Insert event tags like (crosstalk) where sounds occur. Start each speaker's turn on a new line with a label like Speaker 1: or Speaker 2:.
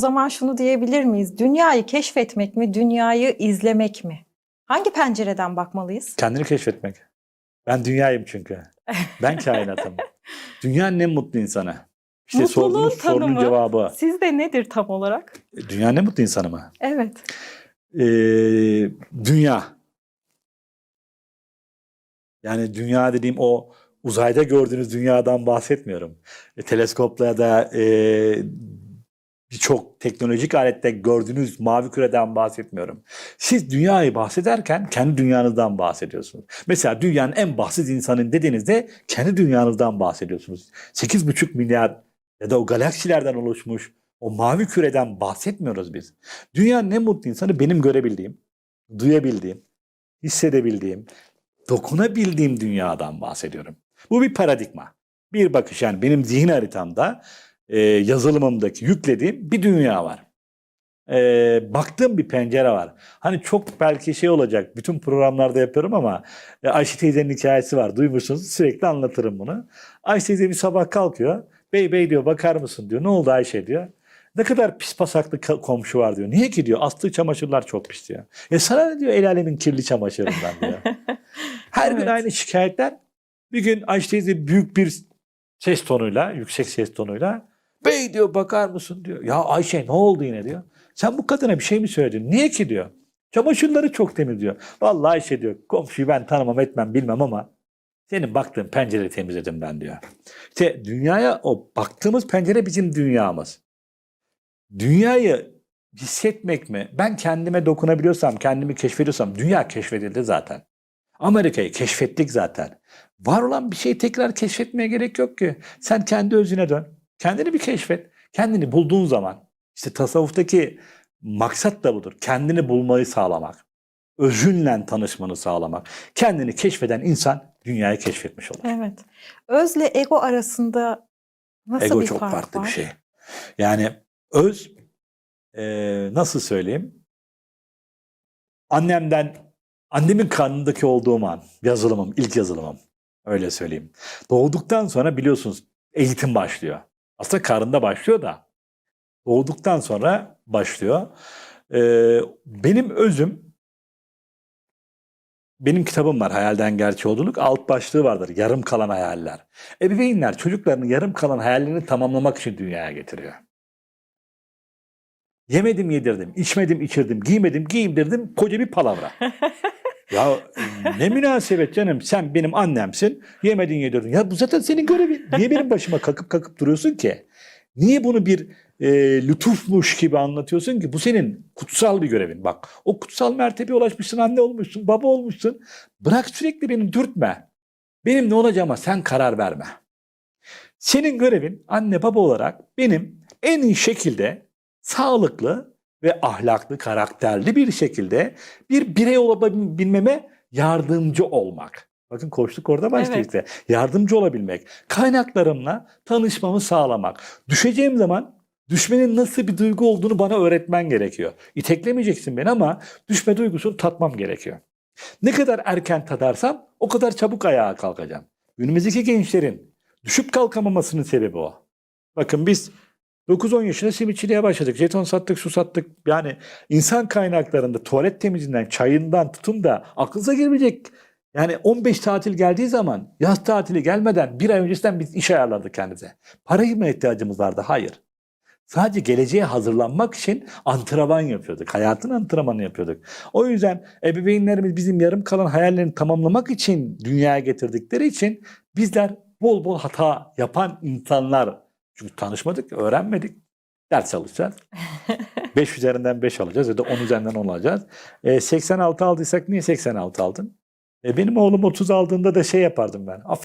Speaker 1: O zaman şunu diyebilir miyiz? Dünyayı keşfetmek mi, dünyayı izlemek mi? Hangi pencereden bakmalıyız?
Speaker 2: Kendini keşfetmek. Ben dünyayım çünkü. Ben (laughs) kainatım. Dünyanın en mutlu insanı. İşte
Speaker 1: Mutluluğun
Speaker 2: sorduğunuz sorunun
Speaker 1: tanımı.
Speaker 2: cevabı.
Speaker 1: Sizde nedir tam olarak?
Speaker 2: Dünyanın en mutlu insanı mı?
Speaker 1: Evet.
Speaker 2: Ee, dünya. Yani dünya dediğim o uzayda gördüğünüz dünyadan bahsetmiyorum. E, teleskopla ya da e, birçok teknolojik alette gördüğünüz mavi küreden bahsetmiyorum. Siz dünyayı bahsederken kendi dünyanızdan bahsediyorsunuz. Mesela dünyanın en basit insanın dediğinizde kendi dünyanızdan bahsediyorsunuz. 8,5 milyar ya da o galaksilerden oluşmuş o mavi küreden bahsetmiyoruz biz. Dünyanın en mutlu insanı benim görebildiğim, duyabildiğim, hissedebildiğim, dokunabildiğim dünyadan bahsediyorum. Bu bir paradigma. Bir bakış yani benim zihin haritamda e, yazılımımdaki yüklediğim bir dünya var. E, baktığım bir pencere var. Hani çok belki şey olacak bütün programlarda yapıyorum ama e, Ayşe teyzenin hikayesi var. Duymuşsunuz sürekli anlatırım bunu. Ayşe teyze bir sabah kalkıyor. Bey bey diyor bakar mısın diyor. Ne oldu Ayşe diyor. Ne kadar pis pasaklı komşu var diyor. Niye ki diyor? Astığı çamaşırlar çok pis diyor. E sana ne diyor el alemin kirli çamaşırından diyor. (laughs) Her gün
Speaker 1: Evet.
Speaker 2: aynı şikayetler. Bir gün Ayşe teyze büyük bir ses tonuyla, yüksek ses tonuyla bey diyor bakar mısın diyor. Ya Ayşe ne oldu yine diyor. Sen bu kadına bir şey mi söyledin? Niye ki diyor. Çamaşırları çok temiz diyor. Vallahi Ayşe diyor komşuyu ben tanımam etmem bilmem ama senin baktığın pencereyi temizledim ben diyor. İşte dünyaya o baktığımız pencere bizim dünyamız. Dünyayı hissetmek mi? Ben kendime dokunabiliyorsam, kendimi keşfediyorsam dünya keşfedildi zaten. Amerika'yı keşfettik zaten. Var olan bir şeyi tekrar keşfetmeye gerek yok ki. Sen kendi özüne dön. Kendini bir keşfet. Kendini bulduğun zaman işte tasavvuftaki maksat da budur. Kendini bulmayı sağlamak. Özünle tanışmanı sağlamak. Kendini keşfeden insan dünyayı keşfetmiş olur.
Speaker 1: Evet. Özle ego arasında nasıl
Speaker 2: Ego
Speaker 1: bir
Speaker 2: çok
Speaker 1: fark
Speaker 2: farklı
Speaker 1: var?
Speaker 2: bir şey. Yani öz eee, nasıl söyleyeyim? Annemden annemin karnındaki olduğum an yazılımım, ilk yazılımım. Öyle söyleyeyim. Doğduktan sonra biliyorsunuz eğitim başlıyor. Aslında karında başlıyor da doğduktan sonra başlıyor. Eee, benim özüm benim kitabım var Hayalden Gerçeğe Yolculuk. Alt başlığı vardır. Yarım kalan hayaller. Ebeveynler çocuklarının yarım kalan hayallerini tamamlamak için dünyaya getiriyor. Yemedim yedirdim, içmedim içirdim, giymedim giyindirdim koca bir palavra. (laughs) ya ne münasebet canım sen benim annemsin yemedin yedirdin. Ya bu zaten senin görevin. Niye benim başıma kakıp kakıp duruyorsun ki? Niye bunu bir e, lütufmuş gibi anlatıyorsun ki? Bu senin kutsal bir görevin. Bak o kutsal mertebeye ulaşmışsın, anne olmuşsun, baba olmuşsun. Bırak sürekli beni dürtme. Benim ne olacağıma sen karar verme. Senin görevin anne baba olarak benim en iyi şekilde sağlıklı ve ahlaklı, karakterli bir şekilde bir birey olabilmeme yardımcı olmak. Bakın koştuk orada başlıyor
Speaker 1: Evet.
Speaker 2: işte. Yardımcı olabilmek. Kaynaklarımla tanışmamı sağlamak. Düşeceğim zaman düşmenin nasıl bir duygu olduğunu bana öğretmen gerekiyor. İteklemeyeceksin beni ama düşme duygusunu tatmam gerekiyor. Ne kadar erken tadarsam o kadar çabuk ayağa kalkacağım. Günümüzdeki gençlerin düşüp kalkamamasının sebebi o. Bakın biz 9-10 yaşında simitçiliğe başladık. Jeton sattık, su sattık. Yani insan kaynaklarında tuvalet temizliğinden, çayından tutun da aklınıza girmeyecek. Yani 15 tatil geldiği zaman yaz tatili gelmeden bir ay öncesinden biz iş ayarladık kendimize. Paraya mı ihtiyacımız vardı? Hayır. Sadece geleceğe hazırlanmak için antrenman yapıyorduk. Hayatın antrenmanı yapıyorduk. O yüzden ebeveynlerimiz bizim yarım kalan hayallerini tamamlamak için dünyaya getirdikleri için bizler bol bol hata yapan insanlar. Çünkü tanışmadık, öğrenmedik. Ders alacağız. (laughs) 5 üzerinden 5 alacağız ya da 10 üzerinden 10 alacağız. E, 86 aldıysak niye 86 aldın? E, benim oğlum 30 aldığında da şey yapardım ben.